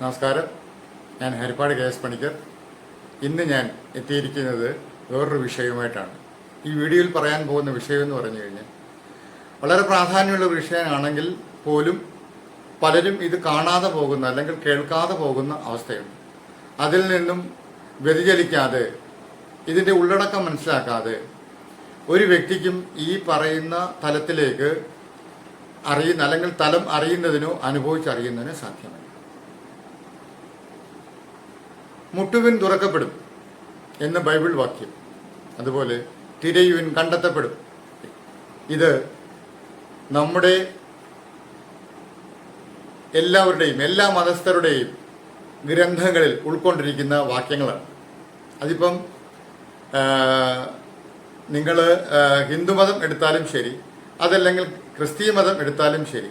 നമസ്കാരം. ഞാൻ Harippad K S Panicker. ഇന്ന് ഞാൻ എത്തിയിരിക്കുന്നത് വേറൊരു വിഷയവുമായിട്ടാണ്. ഈ വീഡിയോയിൽ പറയാൻ പോകുന്ന വിഷയം എന്ന് പറഞ്ഞു കഴിഞ്ഞാൽ വളരെ പ്രാധാന്യമുള്ള വിഷയമാണെങ്കിൽ പോലും പലരും ഇത് കാണാതെ പോകുന്ന അല്ലെങ്കിൽ കേൾക്കാതെ പോകുന്ന അവസ്ഥയുണ്ട്. അതിൽ നിന്നും വ്യതിചലിക്കാതെ ഇതിന്റെ ഉള്ളടക്കം മനസ്സിലാക്കാതെ ഒരു വ്യക്തിക്കും ഈ പറയുന്ന തലത്തിലേക്ക് അറിയുന്ന അല്ലെങ്കിൽ തലം അറിയുന്നതിനോ അനുഭവിച്ചറിയുന്നതിനോ സാധ്യമല്ല. മുട്ടുവിൻ തുറക്കപ്പെടും എന്ന് ബൈബിൾ വാക്യം. അതുപോലെ തിരയുവിൻ കണ്ടെത്തപ്പെടും. ഇത് നമ്മുടെ എല്ലാവരുടെയും എല്ലാ മതസ്ഥരുടെയും ഗ്രന്ഥങ്ങളിൽ ഉൾക്കൊണ്ടിരിക്കുന്ന വാക്യങ്ങളാണ്. അതിപ്പം നിങ്ങൾ ഹിന്ദുമതം എടുത്താലും ശരി അതല്ലെങ്കിൽ ക്രിസ്തീയ മതം എടുത്താലും ശരി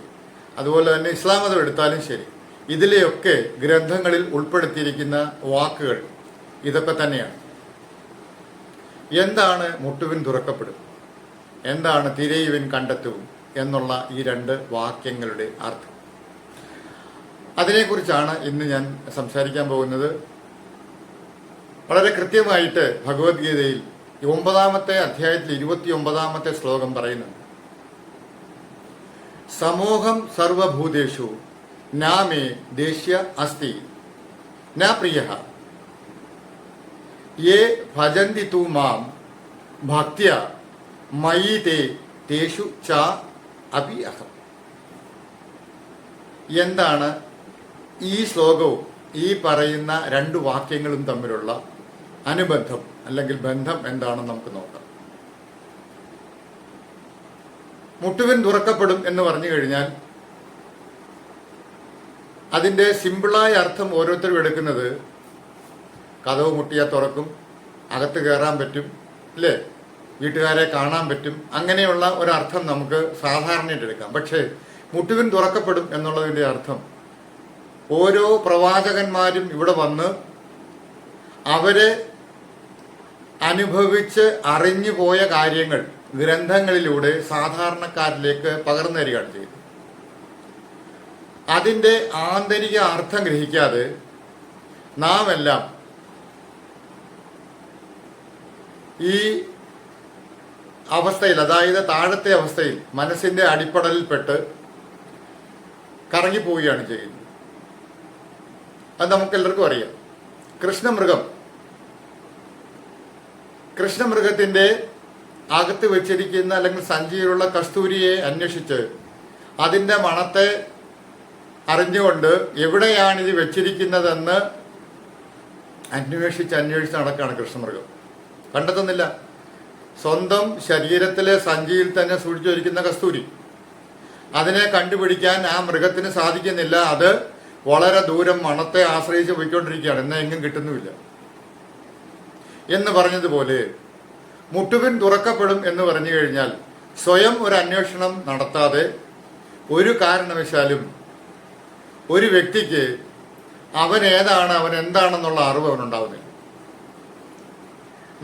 അതുപോലെ തന്നെ ഇസ്ലാം മതം എടുത്താലും ശരി ഇതിലെയൊക്കെ ഗ്രന്ഥങ്ങളിൽ ഉൾപ്പെടുത്തിയിരിക്കുന്ന വാക്കുകൾ ഇതൊക്കെ തന്നെയാണ്. എന്താണ് മുട്ടുവിൻ തുറക്കപ്പെടും? എന്താണ് തിരയുവിൻ കണ്ടെത്തും എന്നുള്ള ഈ രണ്ട് വാക്യങ്ങളുടെ അർത്ഥം. അതിനെക്കുറിച്ചാണ് ഇന്ന് ഞാൻ സംസാരിക്കാൻ പോകുന്നത്. വളരെ കൃത്യമായിട്ട് ഭഗവത്ഗീതയിൽ ഒമ്പതാമത്തെ അധ്യായത്തിൽ ഇരുപത്തി ഒമ്പതാമത്തെ ശ്ലോകം പറയുന്നുണ്ട്. സമൂഹം സർവഭൂതേഷു നാമേ ദേശ്യ അസ്തി. ന പ്രിയ യേ ഭജന്തി തു മാം ഭക്തിയ മയി തേ തേഷു ച അപി അഹം. എന്താണ് ഈ ശ്ലോകവും ഈ പറയുന്ന രണ്ട് വാക്യങ്ങളും തമ്മിലുള്ള അനുബന്ധം അല്ലെങ്കിൽ ബന്ധം എന്താണെന്ന് നമുക്ക് നോക്കാം. മുട്ടുവിൻ തുറക്കപ്പെടും എന്ന് പറഞ്ഞു കഴിഞ്ഞാൽ അതിന്റെ സിമ്പിളായ അർത്ഥം ഓരോരുത്തരും എടുക്കുന്നത് കഥവ് മുട്ടിയാൽ തുറക്കും അകത്ത് കയറാൻ പറ്റും അല്ലേ? വീട്ടുകാരെ കാണാൻ പറ്റും. അങ്ങനെയുള്ള ഒരർത്ഥം നമുക്ക് സാധാരണയായിട്ട് എടുക്കാം. പക്ഷേ മുട്ടുവിൻ തുറക്കപ്പെടും എന്നുള്ളതിന്റെ അർത്ഥം ഓരോ പ്രവാചകന്മാരും ഇവിടെ വന്ന് അവരെ അനുഭവിച്ച് അറിഞ്ഞു പോയ കാര്യങ്ങൾ ഗ്രന്ഥങ്ങളിലൂടെ സാധാരണക്കാരിലേക്ക് പകർന്നു തരികയാണ് ചെയ്തത് അതിന്റെ ആന്തരിക അർത്ഥം ഗ്രഹിക്കാതെ നാം എല്ലാം ഈ അവസ്ഥയിൽ അതായത് താഴത്തെ അവസ്ഥയിൽ മനസ്സിന്റെ അടിപ്പടലിൽപ്പെട്ട് കറങ്ങിപ്പോവുകയാണ് ചെയ്യുന്നത്. അത് നമുക്ക് എല്ലാവർക്കും അറിയാം. കൃഷ്ണമൃഗം. കൃഷ്ണമൃഗത്തിന്റെ അകത്ത് വെച്ചിരിക്കുന്ന അല്ലെങ്കിൽ സഞ്ചിയിലുള്ള കസ്തൂരിയെ അന്വേഷിച്ച് അതിന്റെ മണത്തെ അറിഞ്ഞുകൊണ്ട് എവിടെയാണ് ഇത് വെച്ചിരിക്കുന്നതെന്ന് അന്വേഷിച്ച് അന്വേഷിച്ച് നടക്കുകയാണ് കൃഷ്ണമൃഗം. കണ്ടെത്തുന്നില്ല. സ്വന്തം ശരീരത്തിലെ സഞ്ചിയിൽ തന്നെ സൂക്ഷിച്ചു വയ്ക്കുന്ന കസ്തൂരി. അതിനെ കണ്ടുപിടിക്കാൻ ആ മൃഗത്തിന് സാധിക്കുന്നില്ല. അത് വളരെ ദൂരം മണത്തെ ആശ്രയിച്ച് പോയിക്കൊണ്ടിരിക്കുകയാണ്. എന്നാൽ എങ്ങും കിട്ടുന്നുമില്ല. എന്ന് പറഞ്ഞതുപോലെ മുട്ടുപിൻ തുറക്കപ്പെടും എന്ന് പറഞ്ഞു കഴിഞ്ഞാൽ സ്വയം ഒരു അന്വേഷണം നടത്താതെ ഒരു കാരണവശാലും ഒരു വ്യക്തിക്ക് അവൻ ഏതാണ് അവൻ എന്താണെന്നുള്ള അറിവ് അവനുണ്ടാവുന്നില്ല.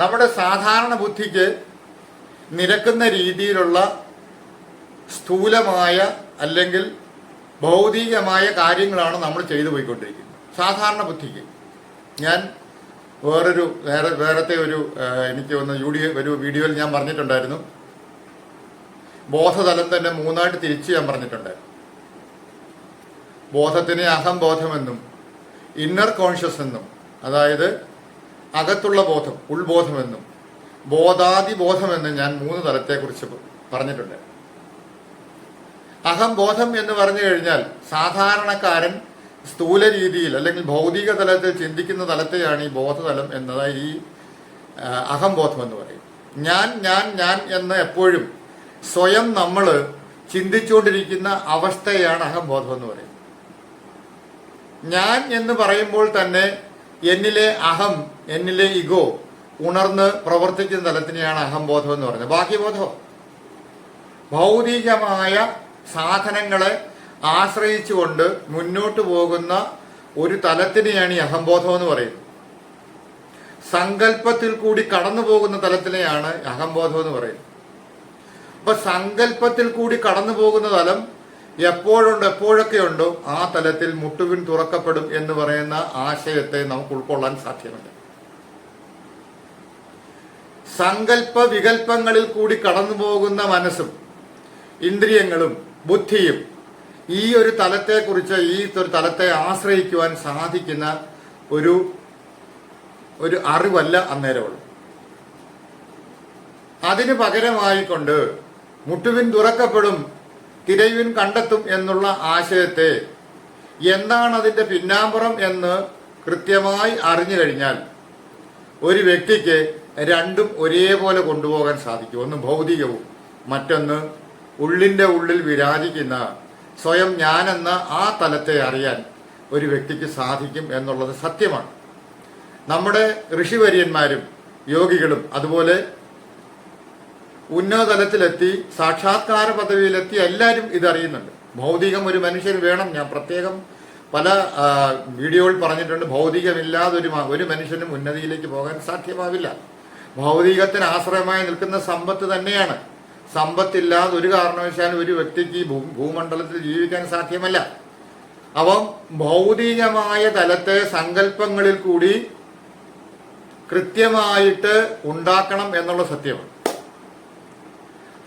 നമ്മുടെ സാധാരണ ബുദ്ധിക്ക് നിരക്കുന്ന രീതിയിലുള്ള സ്ഥൂലമായ അല്ലെങ്കിൽ ഭൗതികമായ കാര്യങ്ങളാണ് നമ്മൾ ചെയ്തു പോയിക്കൊണ്ടിരിക്കുന്നത്. സാധാരണ ബുദ്ധിക്ക്. ഞാൻ വേറൊരു വേറെ വേറത്തെ ഒരു എനിക്ക് ഒന്ന് ഡി ഒരു വീഡിയോയിൽ ഞാൻ പറഞ്ഞിട്ടുണ്ടായിരുന്നു. ബോധതലം തന്നെ മൂന്നായിട്ട് തിരിച്ച് ഞാൻ പറഞ്ഞിട്ടുണ്ടായിരുന്നു. ബോധത്തിനെ അഹംബോധമെന്നും ഇന്നർ കോൺഷ്യസ് എന്നും അതായത് അകത്തുള്ള ബോധം ഉൾബോധമെന്നും ബോധാതിബോധമെന്നും ഞാൻ മൂന്ന് തലത്തെക്കുറിച്ച് പറഞ്ഞിട്ടുണ്ട്. അഹംബോധം എന്ന് പറഞ്ഞു കഴിഞ്ഞാൽ സാധാരണക്കാരൻ സ്ഥൂല രീതിയിൽ അല്ലെങ്കിൽ ഭൗതിക തലത്തിൽ ചിന്തിക്കുന്ന തലത്തെയാണ് ഈ ബോധതലം എന്നതായി ഈ അഹംബോധം എന്ന് പറയും ഞാൻ ഞാൻ ഞാൻ എന്ന് എപ്പോഴും സ്വയം നമ്മൾ ചിന്തിച്ചുകൊണ്ടിരിക്കുന്ന അവസ്ഥയാണ് അഹംബോധം എന്ന് പറയുന്നത്. ഞാൻ എന്ന് പറയുമ്പോൾ തന്നെ എന്നിലെ അഹം എന്നിലെ ഇഗോ ഉണർന്ന് പ്രവർത്തിക്കുന്ന തലത്തിനെയാണ് അഹംബോധം എന്ന് പറയുന്നത്. ബാഹ്യബോധം ഭൗതികമായ സാധനങ്ങളെ ആശ്രയിച്ചുകൊണ്ട് മുന്നോട്ട് പോകുന്ന ഒരു തലത്തിനെയാണ് ഈ അഹംബോധം എന്ന് പറയുന്നത്. സങ്കല്പത്തിൽ കൂടി കടന്നു പോകുന്ന തലത്തിനെയാണ് അഹംബോധം എന്ന് പറയുന്നത്. അപ്പൊ സങ്കല്പത്തിൽ കൂടി കടന്നു പോകുന്ന തലം എപ്പോഴുണ്ട് എപ്പോഴൊക്കെ ഉണ്ടോ ആ തലത്തിൽ മുട്ടുവിൻ തുറക്കപ്പെടും എന്ന് പറയുന്ന ആശയത്തെ നമുക്ക് ഉൾക്കൊള്ളാൻ സാധ്യമല്ല. സങ്കല്പ വികല്പങ്ങളിൽ കൂടി കടന്നു പോകുന്ന മനസ്സും ഇന്ദ്രിയങ്ങളും ബുദ്ധിയും ഈ ഒരു തലത്തെക്കുറിച്ച് ഈ ഒരു തലത്തെ ആശ്രയിക്കുവാൻ സാധിക്കുന്ന ഒരു ഒരു അറിവല്ല അന്നേരമുള്ളൂ. അതിന് പകരമായിക്കൊണ്ട് മുട്ടുവിൻ തുറക്കപ്പെടും തിരയുവിൻ കണ്ടെത്തും എന്നുള്ള ആശയത്തെ എന്താണ് അതിന്റെ പിന്നാമ്പുറം എന്ന് കൃത്യമായി അറിഞ്ഞു കഴിഞ്ഞാൽ ഒരു വ്യക്തിക്ക് രണ്ടും ഒരേപോലെ കൊണ്ടുപോകാൻ സാധിക്കും. ഒന്ന് ഭൗതികവും മറ്റൊന്ന് ഉള്ളിന്റെ ഉള്ളിൽ വിരാജിക്കുന്ന സ്വയം ഞാനെന്ന ആ തലത്തെ അറിയാൻ ഒരു വ്യക്തിക്ക് സാധിക്കും എന്നുള്ളത് സത്യമാണ്. നമ്മുടെ ഋഷിവര്യന്മാരും യോഗികളും അതുപോലെ ഉന്നതതലത്തിലെത്തി സാക്ഷാത്കാര പദവിയിലെത്തി എല്ലാവരും ഇതറിയുന്നുണ്ട്. ഭൗതികം ഒരു മനുഷ്യന് വേണം. ഞാൻ പ്രത്യേകം പല വീഡിയോയിൽ പറഞ്ഞിട്ടുണ്ട്. ഭൗതികമില്ലാതെ ഒരു ഒരു മനുഷ്യനും ഉന്നതിയിലേക്ക് പോകാൻ സാധ്യമാവില്ല. ഭൗതികത്തിന് ആശ്രയമായി നിൽക്കുന്ന സമ്പത്ത് തന്നെയാണ്. സമ്പത്തില്ലാതെ ഒരു കാരണവശാലും ഒരു വ്യക്തിക്ക് ഭൂമണ്ഡലത്തിൽ ജീവിക്കാൻ സാധ്യമല്ല. അപ്പം ഭൗതികമായ തലത്തെ സങ്കല്പങ്ങളിൽ കൂടി കൃത്യമായിട്ട് ഉണ്ടാക്കണം എന്നുള്ള സത്യമാണ്.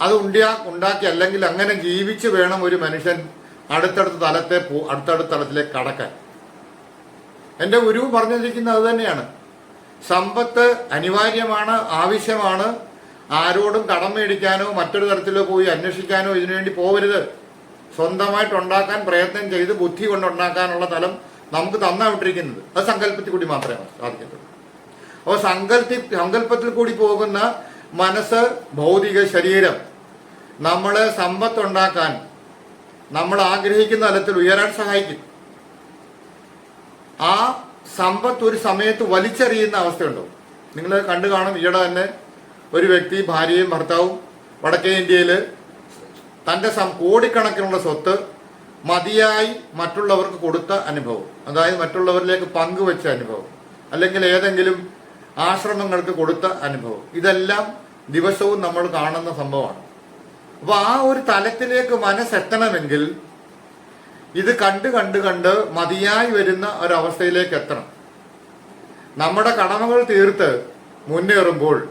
അത് ഉണ്ടാ ഉണ്ടാക്കി അല്ലെങ്കിൽ അങ്ങനെ ജീവിച്ച് വേണം ഒരു മനുഷ്യൻ അടുത്തടുത്ത തലത്തെ പോ അടുത്തടുത്ത തലത്തിലേക്ക് കടക്കാൻ. എന്റെ ഗുരു പറഞ്ഞിരിക്കുന്നത് അത് തന്നെയാണ്. സമ്പത്ത് അനിവാര്യമാണ് ആവശ്യമാണ്. ആരോടും കടം മേടിക്കാനോ മറ്റൊരു തരത്തിലോ പോയി അന്വേഷിക്കാനോ ഇതിനുവേണ്ടി പോകരുത് സ്വന്തമായിട്ട് ഉണ്ടാക്കാൻ പ്രയത്നം ചെയ്ത് ബുദ്ധി കൊണ്ട് ഉണ്ടാക്കാനുള്ള തലം നമുക്ക് തന്നാ വിട്ടിരിക്കുന്നത് അത് സങ്കല്പത്തിൽ കൂടി മാത്രമേ സാധിക്കത്തുള്ളൂ. അപ്പോൾ സങ്കല്പി സങ്കല്പത്തിൽ കൂടി പോകുന്ന മനസ്സ് ഭൗതിക ശരീരം. നമ്മളെ സമ്പത്തുണ്ടാക്കാൻ നമ്മൾ ആഗ്രഹിക്കുന്ന തലത്തിൽ ഉയരാൻ സഹായിക്കും. ആ സമ്പത്ത് ഒരു സമയത്ത് വലിച്ചെറിയുന്ന അവസ്ഥയുണ്ടോ? നിങ്ങൾ കണ്ടു കാണും ഈയിടെ തന്നെ ഒരു വ്യക്തി ഭാര്യയും ഭർത്താവും വടക്കേ ഇന്ത്യയിൽ തന്റെ സം കോടിക്കണക്കിനുള്ള സ്വത്ത് മതിയായി മറ്റുള്ളവർക്ക് കൊടുത്ത അനുഭവം. അതായത് മറ്റുള്ളവരിലേക്ക് പങ്കുവെച്ച അനുഭവം. അല്ലെങ്കിൽ ഏതെങ്കിലും ആശ്രമങ്ങൾക്ക് കൊടുത്ത അനുഭവം. ഇതെല്ലാം ദിവസവും നമ്മൾ കാണുന്ന സംഭവമാണ്. അപ്പൊ ആ ഒരു തലത്തിലേക്ക് മനസ്സെത്തണമെങ്കിൽ ഇത് കണ്ട് കണ്ട് കണ്ട് മതിയായി വരുന്ന ഒരവസ്ഥയിലേക്ക് എത്തണം. നമ്മുടെ കടമകൾ തീർത്ത് മുന്നേറുമ്പോൾ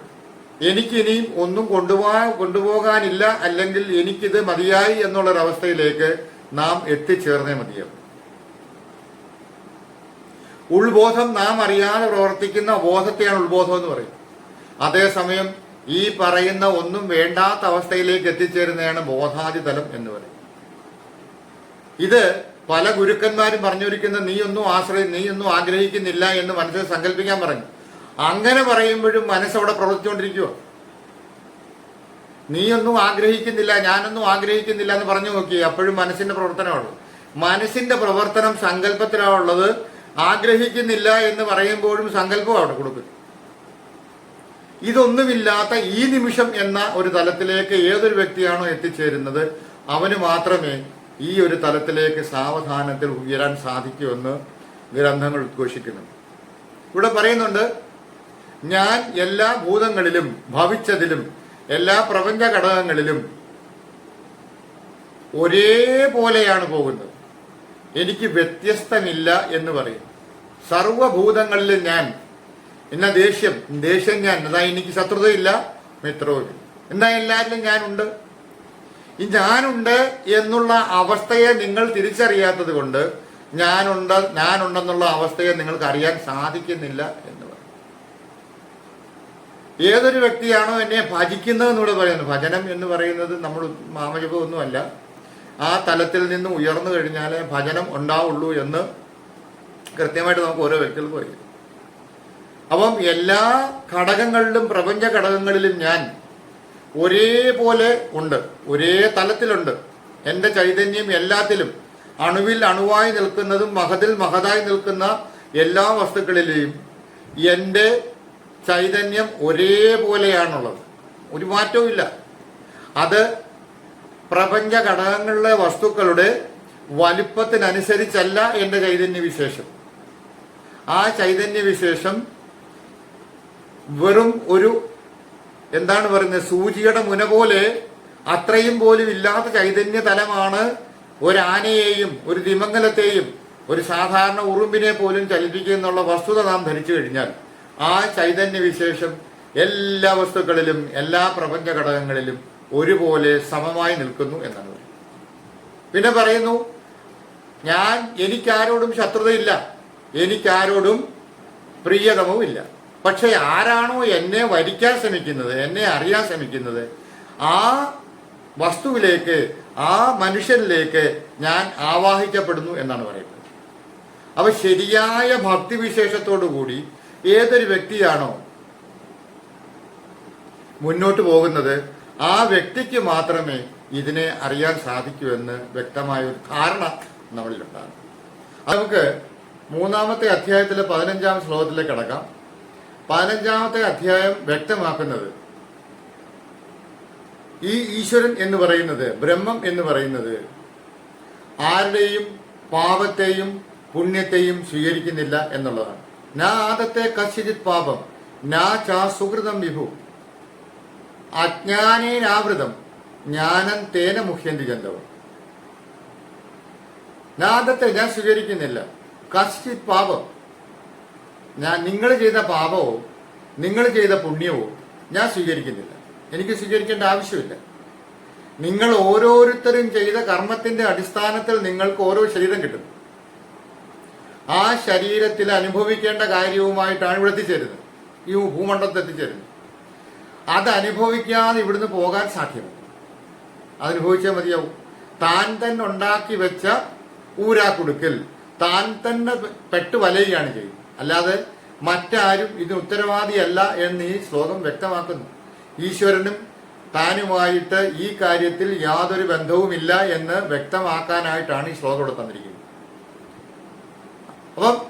എനിക്കിനിയും ഒന്നും കൊണ്ടുപോകാൻ കൊണ്ടുപോകാനില്ല അല്ലെങ്കിൽ എനിക്കിത് മതിയായി എന്നുള്ളൊരവസ്ഥയിലേക്ക് നാം എത്തിച്ചേർന്നേ മതിയാവും. ഉൾബോധം നാം അറിയാതെ പ്രവർത്തിക്കുന്ന ബോധത്തെയാണ് ഉൾബോധം എന്ന് പറയുന്നത്. അതേസമയം ഈ പറയുന്ന ഒന്നും വേണ്ടാത്ത അവസ്ഥയിലേക്ക് എത്തിച്ചേരുന്നതാണ് ബോധാതിതലം എന്ന് പറയും ഇത് പല ഗുരുക്കന്മാരും പറഞ്ഞിരിക്കുന്ന നീ ഒന്നും ആശ്രയി ഒന്നും ആഗ്രഹിക്കുന്നില്ല എന്ന് മനസ്സിൽ സങ്കല്പിക്കാൻ പറഞ്ഞു. അങ്ങനെ പറയുമ്പോഴും മനസ്സവിടെ പ്രവർത്തിച്ചുകൊണ്ടിരിക്കുക നീയൊന്നും ആഗ്രഹിക്കുന്നില്ല ഞാനൊന്നും ആഗ്രഹിക്കുന്നില്ല എന്ന് പറഞ്ഞു നോക്കി അപ്പോഴും മനസ്സിന്റെ പ്രവർത്തനമാണ് മനസ്സിന്റെ പ്രവർത്തനം സങ്കല്പത്തിലാണുള്ളത്. ആഗ്രഹിക്കുന്നില്ല എന്ന് പറയുമ്പോഴും സങ്കല്പം അവിടെ കൊടുക്കും. ഇതൊന്നുമില്ലാത്ത ഈ നിമിഷം എന്ന ഒരു തലത്തിലേക്ക് ഏതൊരു വ്യക്തിയാണോ എത്തിച്ചേരുന്നത് അവന് മാത്രമേ ഈ ഒരു തലത്തിലേക്ക് സാവധാനത്തിൽ ഉയരാൻ സാധിക്കൂ എന്ന് ഗ്രന്ഥങ്ങൾ ഉദ്ഘോഷിക്കുന്നു ഇവിടെ പറയുന്നുണ്ട് ഞാൻ എല്ലാ ഭൂതങ്ങളിലും ഭവിച്ചതിലും എല്ലാ പ്രപഞ്ച ഘടകങ്ങളിലും ഒരേപോലെയാണ് പോകുന്നത്. എനിക്ക് വ്യത്യസ്തമില്ല എന്ന് പറയും. സർവഭൂതങ്ങളിൽ ഞാൻ. എന്നാ ദേഷ്യം? ദേഷ്യം ഞാൻ. എന്നാ എനിക്ക് ശത്രുതയില്ല മിത്രവും എന്നാ എല്ലാവരിലും ഞാനുണ്ട്? ഈ ഞാനുണ്ട് എന്നുള്ള അവസ്ഥയെ നിങ്ങൾ തിരിച്ചറിയാത്തത് കൊണ്ട് ഞാനുണ്ട് ഞാനുണ്ടെന്നുള്ള അവസ്ഥയെ നിങ്ങൾക്ക് അറിയാൻ സാധിക്കുന്നില്ല എന്ന് പറയും. ഏതൊരു വ്യക്തിയാണോ എന്നെ ഭജിക്കുന്നതെന്നൂടെ പറയുന്നത് ഭജനം എന്ന് പറയുന്നത് നമ്മൾ മാമജപമൊന്നുമല്ല. ആ തലത്തിൽ നിന്ന് ഉയർന്നു കഴിഞ്ഞാലേ ഭജനം ഉണ്ടാവുള്ളൂ എന്ന് കൃത്യമായിട്ട് നമുക്ക് ഓരോ വ്യക്തികൾ പോയി അപ്പം എല്ലാ ഘടകങ്ങളിലും പ്രപഞ്ച ഘടകങ്ങളിലും ഞാൻ ഒരേപോലെ ഉണ്ട് ഒരേ തലത്തിലുണ്ട്. എന്റെ ചൈതന്യം എല്ലാത്തിലും അണുവിൽ അണുവായി നിൽക്കുന്നതും മഹതിൽ മഹതായി നിൽക്കുന്ന എല്ലാ വസ്തുക്കളിലെയും എന്റെ ചൈതന്യം ഒരേപോലെയാണുള്ളത്. ഒരു മാറ്റവും ഇല്ല അത് പ്രപഞ്ച ഘടകങ്ങളിലെ വസ്തുക്കളുടെ വലിപ്പത്തിനനുസരിച്ചല്ല എന്റെ ചൈതന്യ വിശേഷം ആ ചൈതന്യ വിശേഷം വെറും ഒരു എന്താണ് പറയുന്നത് സൂചിയുടെ മുന പോലെ അത്രയും പോലും ഇല്ലാത്ത ചൈതന്യ തലമാണ് ഒരാനയെയും ഒരു ദിമംഗലത്തെയും ഒരു സാധാരണ ഉറുമ്പിനെ പോലും ചലിപ്പിക്കുന്നുള്ള വസ്തുത നാം ധരിച്ചു കഴിഞ്ഞാൽ ആ ചൈതന്യ വിശേഷം എല്ലാ വസ്തുക്കളിലും എല്ലാ പ്രപഞ്ച ഘടകങ്ങളിലും ഒരുപോലെ സമമായി നിൽക്കുന്നു എന്നാണ്. പറയുന്നത് പിന്നെ പറയുന്നു ഞാൻ എനിക്കാരോടും ശത്രുതയില്ല എനിക്കാരോടും പ്രിയതമവുമില്ല പക്ഷെ ആരാണോ എന്നെ വരിക്കാൻ ശ്രമിക്കുന്നത് എന്നെ അറിയാൻ ശ്രമിക്കുന്നത് ആ വസ്തുവിലേക്ക് ആ മനുഷ്യനിലേക്ക് ഞാൻ ആവാഹിക്കപ്പെടുന്നു എന്നാണ് പറയുന്നത്. അപ്പൊ ശരിയായ ഭക്തിവിശേഷത്തോടു കൂടി ഏതൊരു വ്യക്തിയാണോ മുന്നോട്ട് പോകുന്നത് ആ വ്യക്തിക്ക് മാത്രമേ ഇതിനെ അറിയാൻ സാധിക്കൂ എന്ന് വ്യക്തമായ ഒരു ധാരണ നമ്മളിലുണ്ടാകും. നമുക്ക് മൂന്നാമത്തെ അധ്യായത്തിലെ പതിനഞ്ചാം ശ്ലോകത്തിലേക്ക് കടക്കാം. പതിനഞ്ചാമത്തെ അധ്യായം വ്യക്തമാക്കുന്നത് ഈ ഈശ്വരൻ എന്ന് പറയുന്നത് ബ്രഹ്മം എന്ന് പറയുന്നത് ആരുടെയും പാപത്തെയും പുണ്യത്തെയും സ്വീകരിക്കുന്നില്ല എന്നുള്ളതാണ്. നാ ആദത്തെ കശ്യജിത് പാപം നാ ചാ സുഹൃതം വിഭു. അജ്ഞാനേനാവൃതം ജ്ഞാനം തേന മുഖ്യന്തി ഗന്ധവം. നാദത്തെ ഞാൻ സ്വീകരിക്കുന്നില്ല. കശ്ചിത് പാപം. ഞാൻ നിങ്ങൾ ചെയ്ത പാപമോ നിങ്ങൾ ചെയ്ത പുണ്യമോ ഞാൻ സ്വീകരിക്കുന്നില്ല. എനിക്ക് സ്വീകരിക്കേണ്ട ആവശ്യമില്ല. നിങ്ങൾ ഓരോരുത്തരും ചെയ്ത കർമ്മത്തിന്റെ അടിസ്ഥാനത്തിൽ നിങ്ങൾക്ക് ഓരോ ശരീരം കിട്ടും. ആ ശരീരത്തിൽ അനുഭവിക്കേണ്ട കാര്യവുമായിട്ടാണ് ഇവിടെ എത്തിച്ചേരുന്നത്. ഈ ഭൂമണ്ഡലത്തിൽ എത്തിച്ചേരുന്നത്. അത് അനുഭവിക്കാതെ ഇവിടുന്ന് പോകാൻ സാധ്യമല്ല. അതനുഭവിച്ചാൽ മതിയാവും. താൻ തന്നെ ഉണ്ടാക്കി വെച്ച ഊരാക്കുടുക്കൽ. താൻ തന്നെ പെട്ട് വലയുകയാണ് ചെയ്യുന്നത്. അല്ലാതെ മറ്റാരും ഇതിന് ഉത്തരവാദിയല്ല എന്ന് ഈ ശ്ലോകം വ്യക്തമാക്കുന്നു. ഈശ്വരനും താനുമായിട്ട് ഈ കാര്യത്തിൽ യാതൊരു ബന്ധവുമില്ല എന്ന് വ്യക്തമാക്കാനായിട്ടാണ് ഈ ശ്ലോകം ഇവിടെ തന്നിരിക്കുന്നത്. അപ്പം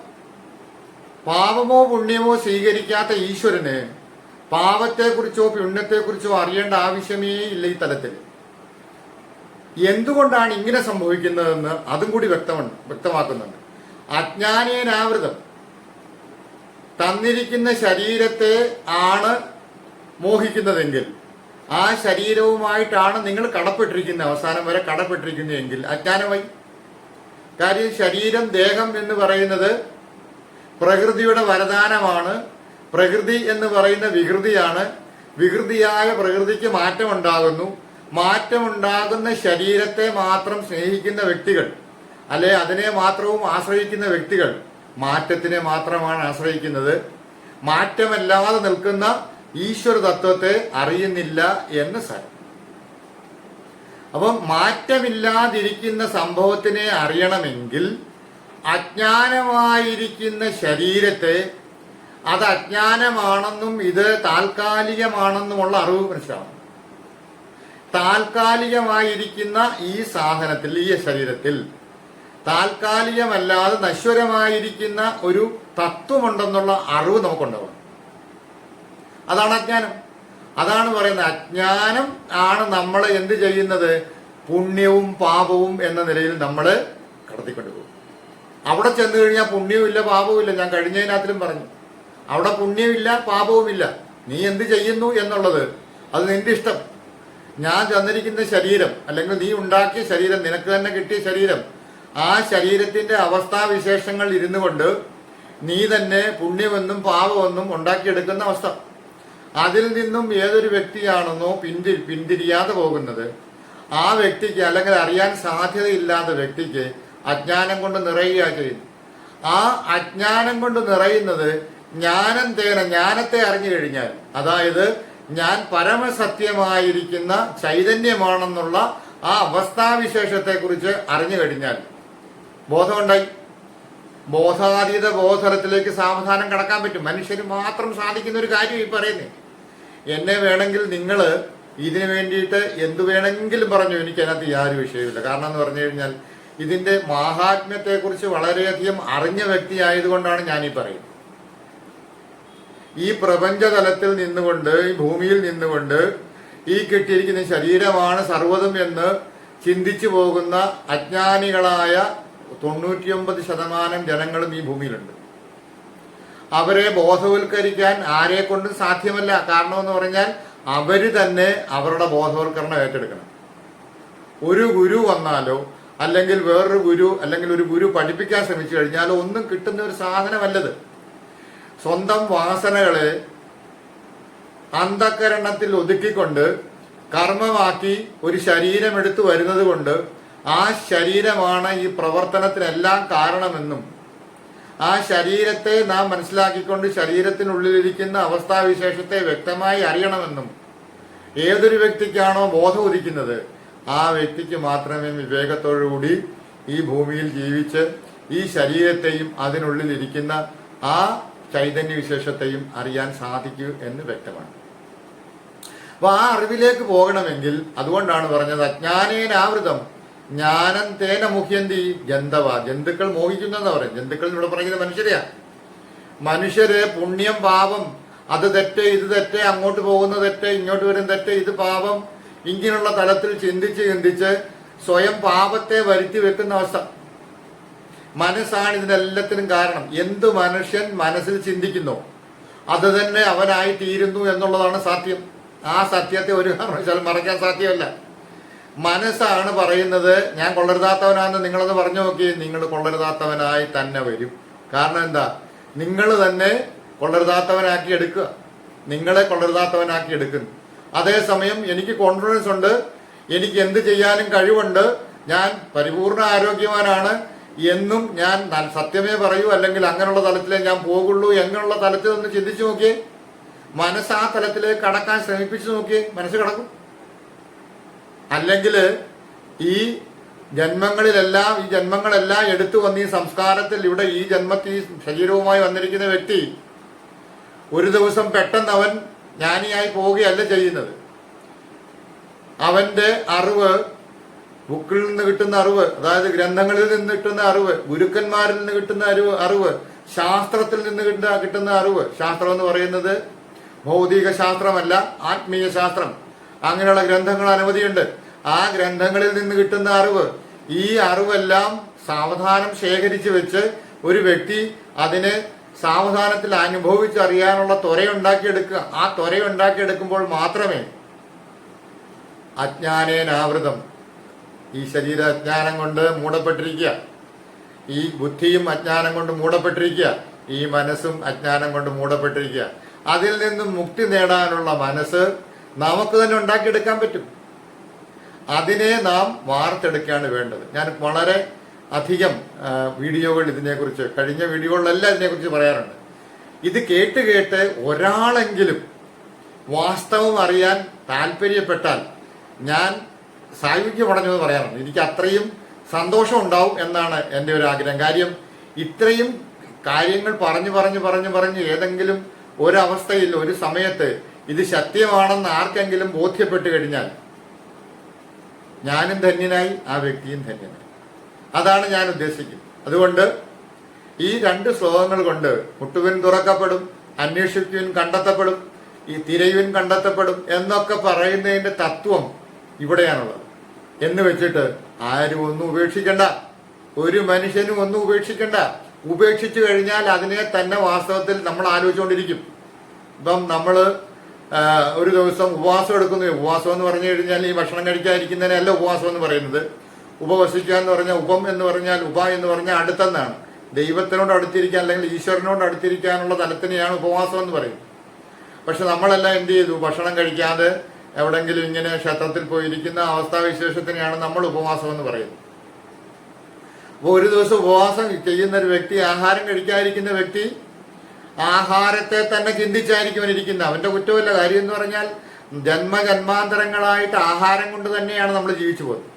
പാപമോ പുണ്യമോ സ്വീകരിക്കാത്ത ഈശ്വരന് പാപത്തെക്കുറിച്ചോ പുണ്യത്തെക്കുറിച്ചോ അറിയേണ്ട ആവശ്യമേ ഇല്ല ഈ തലത്തിൽ. എന്തുകൊണ്ടാണ് ഇങ്ങനെ സംഭവിക്കുന്നതെന്ന് അതും കൂടി വ്യക്തമുണ്ട് വ്യക്തമാക്കുന്നുണ്ട്. അജ്ഞാനേനാവൃതം. തന്നിരിക്കുന്ന ശരീരത്തെ ആണ് മോഹിക്കുന്നതെങ്കിൽ ആ ശരീരവുമായിട്ടാണ് നിങ്ങൾ കടപ്പെട്ടിരിക്കുന്നത്. അവസാനം വരെ കടപ്പെട്ടിരിക്കുന്നതെങ്കിൽ അജ്ഞാനമായി. കാര്യം ശരീരം ദേഹം എന്ന് പറയുന്നത് പ്രകൃതിയുടെ വരദാനമാണ്. പ്രകൃതി എന്ന് പറയുന്ന വികൃതിയാണ്. വികൃതിയായ പ്രകൃതിക്ക് മാറ്റമുണ്ടാകുന്നു. മാറ്റമുണ്ടാകുന്ന ശരീരത്തെ മാത്രം സ്നേഹിക്കുന്ന വ്യക്തികൾ അല്ലെ അതിനെ മാത്രവും ആശ്രയിക്കുന്ന വ്യക്തികൾ മാറ്റത്തിനെ മാത്രമാണ് ആശ്രയിക്കുന്നത്. മാറ്റമല്ലാതെ നിൽക്കുന്ന ഈശ്വര തത്വത്തെ അറിയുന്നില്ല എന്ന് സാരം. അപ്പം മാറ്റമില്ലാതിരിക്കുന്ന സംഭവത്തിനെ അറിയണമെങ്കിൽ അജ്ഞാനമായിരിക്കുന്ന ശരീരത്തെ അത് അജ്ഞാനമാണെന്നും ഇത് താൽക്കാലികമാണെന്നുമുള്ള അറിവ് മനസ്സിലാവണം. താൽക്കാലികമായിരിക്കുന്ന ഈ സാധനത്തിൽ ഈ ശരീരത്തിൽ താൽക്കാലികമല്ലാതെ നശ്വരമായിരിക്കുന്ന ഒരു തത്വമുണ്ടെന്നുള്ള അറിവ് നമുക്കുണ്ടാവും അതാണ് അജ്ഞാനം. അതാണ് പറയുന്നത് അജ്ഞാനം ആണ് നമ്മൾ എന്ത് ചെയ്യുന്നത്? പുണ്യവും പാപവും എന്ന നിലയിൽ നമ്മൾ കടത്തിക്കൊണ്ടുപോകും. അവിടെ ചെന്ന് കഴിഞ്ഞാൽ പുണ്യവും ഇല്ല പാപവും ഇല്ല. ഞാൻ കഴിഞ്ഞതിനകത്തിലും പറഞ്ഞു. അവിടെ പുണ്യമില്ല പാപവുമില്ല. നീ എന്ത് ചെയ്യുന്നു എന്നുള്ളത് അത് നിന്റെ ഇഷ്ടം. ഞാൻ തന്നിരിക്കുന്ന ശരീരം അല്ലെങ്കിൽ നീ ഉണ്ടാക്കിയ ശരീരം നിനക്ക് തന്നെ കിട്ടിയ ശരീരം ആ ശരീരത്തിന്റെ അവസ്ഥാവിശേഷങ്ങൾ ഇരുന്നു കൊണ്ട് നീ തന്നെ പുണ്യമെന്നും പാപമെന്നും ഉണ്ടാക്കിയെടുക്കുന്ന അവസ്ഥ. അതിൽ നിന്നും ഏതൊരു വ്യക്തിയാണെന്നോ പിന്തി പിന്തിരിയാതെ പോകുന്നത് ആ വ്യക്തിക്ക് അല്ലെങ്കിൽ അറിയാൻ സാധ്യതയില്ലാത്ത വ്യക്തിക്ക് അജ്ഞാനം കൊണ്ട് നിറയുക ചെയ്യുന്നു ആ അജ്ഞാനം കൊണ്ട് നിറയുന്നത് ജ്ഞാനം തേന ജ്ഞാനത്തെ അറിഞ്ഞു കഴിഞ്ഞാൽ അതായത് ഞാൻ പരമസത്യമായിരിക്കുന്ന ചൈതന്യമാണെന്നുള്ള ആ അവസ്ഥാവിശേഷത്തെ കുറിച്ച് അറിഞ്ഞു കഴിഞ്ഞാൽ ബോധമുണ്ടായി. ബോധാതീത ബോധത്തിലേക്ക് സാവധാനം കടക്കാൻ പറ്റും. മനുഷ്യന് മാത്രം സാധിക്കുന്ന ഒരു കാര്യം ഈ പറയുന്നേ. എന്നെ വേണമെങ്കിൽ നിങ്ങൾ ഇതിനു വേണ്ടിയിട്ട് എന്തു വേണമെങ്കിലും പറഞ്ഞു എനിക്ക് അതിനകത്ത് യാതൊരു വിഷയമില്ല കാരണം എന്ന് പറഞ്ഞു കഴിഞ്ഞാൽ ഇതിന്റെ മാഹാത്മ്യത്തെക്കുറിച്ച് വളരെയധികം അറിഞ്ഞ വ്യക്തി ആയതുകൊണ്ടാണ് ഞാൻ ഈ പറയുന്നത്. ഈ പ്രപഞ്ചതലത്തിൽ നിന്നുകൊണ്ട് ഈ ഭൂമിയിൽ നിന്നുകൊണ്ട് ഈ കിട്ടിയിരിക്കുന്ന ശരീരമാണ് സർവതും എന്ന് ചിന്തിച്ചു പോകുന്ന അജ്ഞാനികളായ തൊണ്ണൂറ്റിയൊമ്പത് ശതമാനം ജനങ്ങളും ഈ ഭൂമിയിലുണ്ട്. അവരെ ബോധവൽക്കരിക്കാൻ ആരെ കൊണ്ടും സാധ്യമല്ല. കാരണം എന്ന് പറഞ്ഞാൽ അവർ തന്നെ അവരുടെ ബോധവൽക്കരണം ഏറ്റെടുക്കണം. ഒരു ഗുരു വന്നാലോ അല്ലെങ്കിൽ വേറൊരു ഗുരു അല്ലെങ്കിൽ ഒരു ഗുരു പഠിപ്പിക്കാൻ ശ്രമിച്ചു കഴിഞ്ഞാലോ ഒന്നും കിട്ടുന്ന ഒരു സാധനമല്ലത്. സ്വന്തം വാസനകളെ അന്ധകരണത്തിൽ ഒതുക്കിക്കൊണ്ട് കർമ്മമാക്കി ഒരു ശരീരം എടുത്തു വരുന്നത് കൊണ്ട് ആ ശരീരമാണ് ഈ പ്രവർത്തനത്തിനെല്ലാം കാരണമെന്നും ആ ശരീരത്തെ നാം മനസ്സിലാക്കിക്കൊണ്ട് ശരീരത്തിനുള്ളിലിരിക്കുന്ന അവസ്ഥാവിശേഷത്തെ വ്യക്തമായി അറിയണമെന്നും ഏതൊരു വ്യക്തിക്കാണോ ബോധം ഉദിക്കുന്നത് ആ വ്യക്തിക്ക് മാത്രമേ വിവേകത്തോടുകൂടി ഈ ഭൂമിയിൽ ജീവിച്ച് ഈ ശരീരത്തെയും അതിനുള്ളിലിരിക്കുന്ന ആ ചൈതന്യ വിശേഷത്തെയും അറിയാൻ സാധിക്കൂ എന്ന് വ്യക്തമാണ്. അപ്പൊ ആ അറിവിലേക്ക് പോകണമെങ്കിൽ അതുകൊണ്ടാണ് പറഞ്ഞത് അജ്ഞാനേനാവൃതം ജ്ഞാനം തേന മുഹ്യന്തി ജന്തവ. ജന്തുക്കൾ മോഹിക്കുന്നെന്ന് പറയും ജന്തുക്കൾ ഇവിടെ പറയുന്നത് മനുഷ്യരെയാ. മനുഷ്യര് പുണ്യം പാപം അത് തെറ്റ് ഇത് തെറ്റ് അങ്ങോട്ട് പോകുന്ന തെറ്റ് ഇങ്ങോട്ട് വരും തെറ്റ് ഇത് പാപം ഇങ്ങനെയുള്ള തലത്തിൽ ചിന്തിച്ച് ചിന്തിച്ച് സ്വയം പാപത്തെ വരുത്തി വെക്കുന്ന അവസ്ഥ. മനസ്സാണ് ഇതിനെല്ലാത്തിനും കാരണം. എന്ത് മനുഷ്യൻ മനസ്സിൽ ചിന്തിക്കുന്നു അത് തന്നെ അവനായി തീരുന്നു എന്നുള്ളതാണ് സത്യം. ആ സത്യത്തെ ഒരു കാരണവശാലും മറയ്ക്കാൻ സാധ്യമല്ല. മനസ്സാണ് പറയുന്നത് ഞാൻ കൊള്ളരുതാത്തവനാണെന്ന് നിങ്ങളത് പറഞ്ഞു നോക്കി നിങ്ങൾ കൊള്ളരുതാത്തവനായി തന്നെ വരും. കാരണം എന്താ? നിങ്ങൾ തന്നെ കൊള്ളരുതാത്തവനാക്കി എടുക്കുക. നിങ്ങളെ കൊള്ളരുതാത്തവനാക്കി എടുക്കുന്നു. അതേസമയം എനിക്ക് കോൺഫിഡൻസ് ഉണ്ട് എനിക്ക് എന്ത് ചെയ്യാനും കഴിവുണ്ട് ഞാൻ പരിപൂർണ ആരോഗ്യവാനാണ് എന്നും ഞാൻ സത്യമേ പറയൂ അല്ലെങ്കിൽ അങ്ങനെയുള്ള തലത്തിലേ ഞാൻ പോകുള്ളൂ. എങ്ങനെയുള്ള തലത്തിൽ ഒന്ന് ചിന്തിച്ചു നോക്കിയേ. മനസ്സ് ആ തലത്തിലേക്ക് കടക്കാൻ ശ്രമിപ്പിച്ചു നോക്കിയേ. മനസ്സ് കടക്കും. അല്ലെങ്കിൽ ഈ ജന്മങ്ങളിലെല്ലാം ഈ ജന്മങ്ങളെല്ലാം എടുത്തു വന്ന ഈ സംസ്കാരത്തിൽ ഇവിടെ ഈ ജന്മത്തിൽ ശരീരവുമായി വന്നിരിക്കുന്ന വ്യക്തി ഒരു ദിവസം പെട്ടെന്ന് അവൻ ജ്ഞാനിയായി പോവുകയല്ല ചെയ്യുന്നത്. അവന്റെ അറിവ് ബുക്കിൽ നിന്ന് കിട്ടുന്ന അറിവ് അതായത് ഗ്രന്ഥങ്ങളിൽ നിന്ന് കിട്ടുന്ന അറിവ് ഗുരുക്കന്മാരിൽ നിന്ന് കിട്ടുന്ന അറിവ് അറിവ് ശാസ്ത്രത്തിൽ നിന്ന് കിട്ടുന്ന കിട്ടുന്ന അറിവ്. ശാസ്ത്രം എന്ന് പറയുന്നത് ഭൗതിക ശാസ്ത്രമല്ല ആത്മീയ ശാസ്ത്രം. അങ്ങനെയുള്ള ഗ്രന്ഥങ്ങൾ അനവധിയുണ്ട്. ആ ഗ്രന്ഥങ്ങളിൽ നിന്ന് കിട്ടുന്ന അറിവ് ഈ അറിവെല്ലാം സാവധാനം ശേഖരിച്ചു വെച്ച് ഒരു വ്യക്തി അതിനെ സാവധാനത്തിൽ അനുഭവിച്ചറിയാനുള്ള ത്വരയുണ്ടാക്കിയെടുക്കുക ആ ത്വരയുണ്ടാക്കിയെടുക്കുമ്പോൾ മാത്രമേ അജ്ഞാനേനാവൃതം ഈ ശരീര അജ്ഞാനം കൊണ്ട് മൂടപ്പെട്ടിരിക്കുക. ഈ ബുദ്ധിയും അജ്ഞാനം കൊണ്ട് മൂടപ്പെട്ടിരിക്കുക. ഈ മനസ്സും അജ്ഞാനം കൊണ്ട് മൂടപ്പെട്ടിരിക്കുക. അതിൽ നിന്നും മുക്തി നേടാനുള്ള മനസ്സ് നമുക്ക് തന്നെ ഉണ്ടാക്കിയെടുക്കാൻ പറ്റും. അതിനെ നാം വാർത്തെടുക്കുകയാണ് വേണ്ടത്. ഞാൻ വളരെ അധികം വീഡിയോകൾ ഇതിനെക്കുറിച്ച് കഴിഞ്ഞ വീഡിയോകളിലെല്ലാം ഇതിനെക്കുറിച്ച് പറയാറുണ്ട്. ഇത് കേട്ട് കേട്ട് ഒരാളെങ്കിലും വാസ്തവം അറിയാൻ താല്പര്യപ്പെട്ടാൽ ഞാൻ സായുജ്യം അടഞ്ഞെന്ന് പറയാറുണ്ട്. എനിക്ക് അത്രയും സന്തോഷം ഉണ്ടാവും എന്നാണ് എന്റെ ഒരു ആഗ്രഹം. കാര്യം ഇത്രയും കാര്യങ്ങൾ പറഞ്ഞു പറഞ്ഞു പറഞ്ഞു പറഞ്ഞ് ഏതെങ്കിലും ഒരവസ്ഥയിൽ ഒരു സമയത്ത് ഇത് സത്യമാണെന്ന് ആർക്കെങ്കിലും ബോധ്യപ്പെട്ട് കഴിഞ്ഞാൽ ഞാനും ധന്യനായി ആ വ്യക്തിയും ധന്യനായി. അതാണ് ഞാൻ ഉദ്ദേശിക്കുന്നത്. അതുകൊണ്ട് ഈ രണ്ട് ശ്ലോകങ്ങൾ കൊണ്ട് മുട്ടുവിൻ തുറക്കപ്പെടും അന്വേഷിക്കുവിൻ കണ്ടെത്തപ്പെടും ഈ തിരയുവിൻ കണ്ടെത്തപ്പെടും എന്നൊക്കെ പറയുന്നതിന്റെ തത്വം ഇവിടെയാണുള്ളത്. എന്ന് വെച്ചിട്ട് ആരും ഒന്നും ഉപേക്ഷിക്കണ്ട. ഒരു മനുഷ്യനും ഒന്നും ഉപേക്ഷിക്കണ്ട. ഉപേക്ഷിച്ചു കഴിഞ്ഞാൽ അതിനെ തന്നെ വാസ്തവത്തിൽ നമ്മൾ ആലോചിച്ചുകൊണ്ടിരിക്കും. ഇപ്പം നമ്മൾ ഒരു ദിവസം ഉപവാസം എടുക്കുന്നു. ഉപവാസം എന്ന് പറഞ്ഞു കഴിഞ്ഞാൽ ഈ ഭക്ഷണം കഴിക്കാതിരിക്കുന്നതിനല്ല ഉപവാസം എന്ന് പറയുന്നത്. ഉപവസിക്കുക എന്ന് പറഞ്ഞാൽ ഉപം എന്ന് പറഞ്ഞാൽ ഉപ എന്ന് പറഞ്ഞാൽ അടുത്തെന്നാണ്. ദൈവത്തിനോട് അടുത്തിരിക്കാൻ അല്ലെങ്കിൽ ഈശ്വരനോട് അടുത്തിരിക്കാനുള്ള തലത്തിനെയാണ് ഉപവാസം എന്ന് പറയുന്നത്. പക്ഷെ നമ്മളെല്ലാം എന്ത് ചെയ്തു? ഭക്ഷണം കഴിക്കാതെ എവിടെങ്കിലും ഇങ്ങനെ ക്ഷേത്രത്തിൽ പോയിരിക്കുന്ന അവസ്ഥാവിശേഷത്തിനെയാണ് നമ്മൾ ഉപവാസം എന്ന് പറയുന്നത്. അപ്പോൾ ഒരു ദിവസം ഉപവാസം ചെയ്യുന്ന ഒരു വ്യക്തി ആഹാരം കഴിക്കാതിരിക്കുന്ന വ്യക്തി ആഹാരത്തെ തന്നെ ചിന്തിച്ചായിരിക്കും അവനിരിക്കുന്നത് അവന്റെ കുറ്റമല്ല. കാര്യം എന്ന് പറഞ്ഞാൽ ജന്മജന്മാന്തരങ്ങളായിട്ട് ആഹാരം കൊണ്ട് തന്നെയാണ് നമ്മൾ ജീവിച്ചു പോകുന്നത്.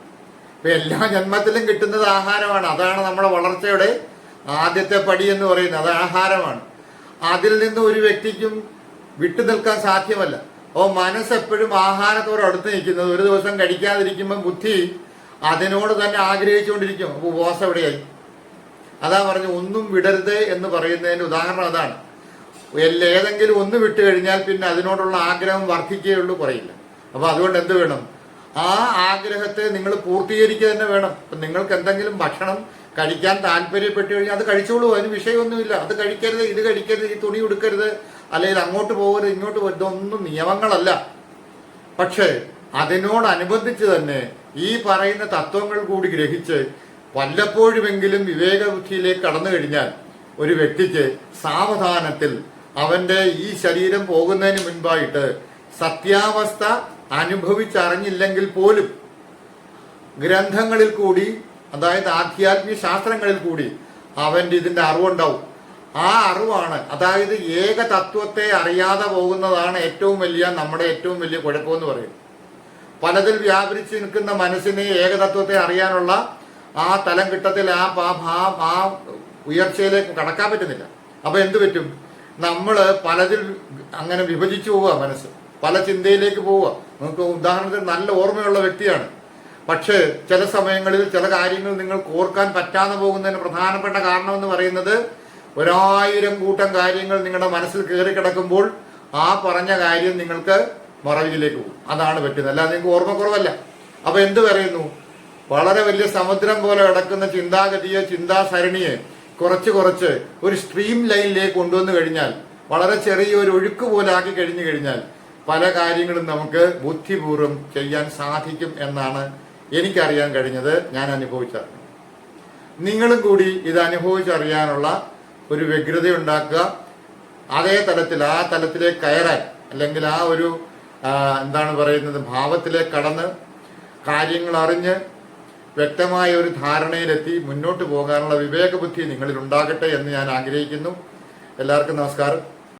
ഇപ്പൊ എല്ലാ ജന്മത്തിലും കിട്ടുന്നത് ആഹാരമാണ്. അതാണ് നമ്മുടെ വളർച്ചയുടെ ആദ്യത്തെ പടി എന്ന് പറയുന്നത്. അത് ആഹാരമാണ്. അതിൽ നിന്ന് ഒരു വ്യക്തിക്കും വിട്ടു നിൽക്കാൻ സാധ്യമല്ല. അപ്പോൾ മനസ്സെപ്പോഴും ആഹാരത്തോട് അടുത്ത് നിൽക്കുന്നത്. ഒരു ദിവസം കഴിക്കാതിരിക്കുമ്പോൾ ബുദ്ധി അതിനോട് തന്നെ ആഗ്രഹിച്ചുകൊണ്ടിരിക്കും. അപ്പോൾ ഉപവാസം എവിടെയായി? അതാ പറഞ്ഞു ഒന്നും വിടരുത് എന്ന് പറയുന്നതിന്റെ ഉദാഹരണം അതാണ്. ഏതെങ്കിലും ഒന്ന് വിട്ടു കഴിഞ്ഞാൽ പിന്നെ അതിനോടുള്ള ആഗ്രഹം വർദ്ധിക്കുകയുള്ളൂ പറയില്ല. അപ്പൊ അതുകൊണ്ട് എന്ത് വേണം? ആ ആഗ്രഹത്തെ നിങ്ങൾ പൂർത്തീകരിക്കുക തന്നെ വേണം. അപ്പൊ നിങ്ങൾക്ക് എന്തെങ്കിലും ഭക്ഷണം കഴിക്കാൻ താല്പര്യപ്പെട്ടു കഴിഞ്ഞാൽ അത് കഴിച്ചോളൂ. അതിന് വിഷയമൊന്നുമില്ല. അത് കഴിക്കരുത് ഇത് കഴിക്കരുത് ഈ തുണി ഉടുക്കരുത്. അല്ലെങ്കിൽ അങ്ങോട്ട് പോകരുത് ഇങ്ങോട്ട് പോകരുത് ഒന്നും നിയമങ്ങളല്ല. പക്ഷേ അതിനോടനുബന്ധിച്ച് തന്നെ ഈ പറയുന്ന തത്വങ്ങൾ കൂടി ഗ്രഹിച്ച് വല്ലപ്പോഴുമെങ്കിലും വിവേകബുദ്ധിയിലേക്ക് കടന്നു കഴിഞ്ഞാൽ ഒരു വ്യക്തിക്ക് സാവധാനത്തിൽ അവന്റെ ഈ ശരീരം പോകുന്നതിന് മുൻപായിട്ട് സത്യാവസ്ഥ അനുഭവിച്ചറിഞ്ഞില്ലെങ്കിൽ പോലും ഗ്രന്ഥങ്ങളിൽ കൂടി അതായത് ആധ്യാത്മിക ശാസ്ത്രങ്ങളിൽ കൂടി അവന്റെ ഇതിന്റെ അറിവുണ്ടാവും. ആ അറിവാണ്. അതായത് ഏക തത്വത്തെ അറിയാതെ പോകുന്നതാണ് ഏറ്റവും വലിയ നമ്മുടെ ഏറ്റവും വലിയ കുഴപ്പമെന്ന് പറയും പലതിൽ വ്യാപരിച്ച് നിൽക്കുന്ന മനസ്സിനെ ഏകതത്വത്തെ അറിയാനുള്ള ആ തലം കിട്ടത്തിൽ ആ ആ ആ- ഉയർച്ചയിലേക്ക് കടക്കാൻ പറ്റുന്നില്ല. അപ്പൊ എന്തു പറ്റും? നമ്മൾ പലതിൽ അങ്ങനെ വിഭജിച്ചു പോവുക മനസ്സ്. പല ചിന്തയിലേക്ക് പോവുക നിങ്ങൾക്ക് ഉദാഹരണത്തിന് നല്ല ഓർമ്മയുള്ള വ്യക്തിയാണ്. പക്ഷേ ചില സമയങ്ങളിൽ ചില കാര്യങ്ങൾ നിങ്ങൾക്ക് ഓർക്കാൻ പറ്റാതെ പോകുന്നതിന് പ്രധാനപ്പെട്ട കാരണം എന്ന് പറയുന്നത് ഒരായിരം കൂട്ടം കാര്യങ്ങൾ നിങ്ങളുടെ മനസ്സിൽ കയറി കിടക്കുമ്പോൾ ആ പറഞ്ഞ കാര്യം നിങ്ങൾക്ക് മറവിയിലേക്ക് പോകും. അതാണ് പറ്റുന്നത്. അല്ലാതെ നിങ്ങൾക്ക് ഓർമ്മക്കുറവല്ല. അപ്പൊ എന്ത് പറയുന്നു? വളരെ വലിയ സമുദ്രം പോലെ കിടക്കുന്ന ചിന്താഗതിയെ ചിന്താസരണിയെ കുറച്ച് കുറച്ച് ഒരു സ്ട്രീം ലൈനിലേക്ക് കൊണ്ടുവന്നു കഴിഞ്ഞാൽ വളരെ ചെറിയ ഒരു ഒഴുക്ക് പോലെ ആക്കി കഴിഞ്ഞു കഴിഞ്ഞാൽ പല കാര്യങ്ങളും നമുക്ക് ബുദ്ധിപൂർവം ചെയ്യാൻ സാധിക്കും എന്നാണ് എനിക്കറിയാൻ കഴിഞ്ഞത്. ഞാൻ അനുഭവിച്ചറിഞ്ഞു നിങ്ങളും കൂടി ഇത് അനുഭവിച്ചറിയാനുള്ള ഒരു വ്യഗ്രത ഉണ്ടാക്കുക അതേ തലത്തിൽ ആ തലത്തിലേക്ക് കയറാൻ അല്ലെങ്കിൽ ആ ഒരു എന്താണ് പറയുന്നത് ഭാവത്തിലേക്ക് കടന്ന് കാര്യങ്ങൾ അറിഞ്ഞ് വ്യക്തമായ ഒരു ധാരണയിലെത്തി മുന്നോട്ട് പോകാനുള്ള വിവേകബുദ്ധി നിങ്ങളിൽ ഉണ്ടാകട്ടെ എന്ന് ഞാൻ ആഗ്രഹിക്കുന്നു. എല്ലാവർക്കും നമസ്കാരം.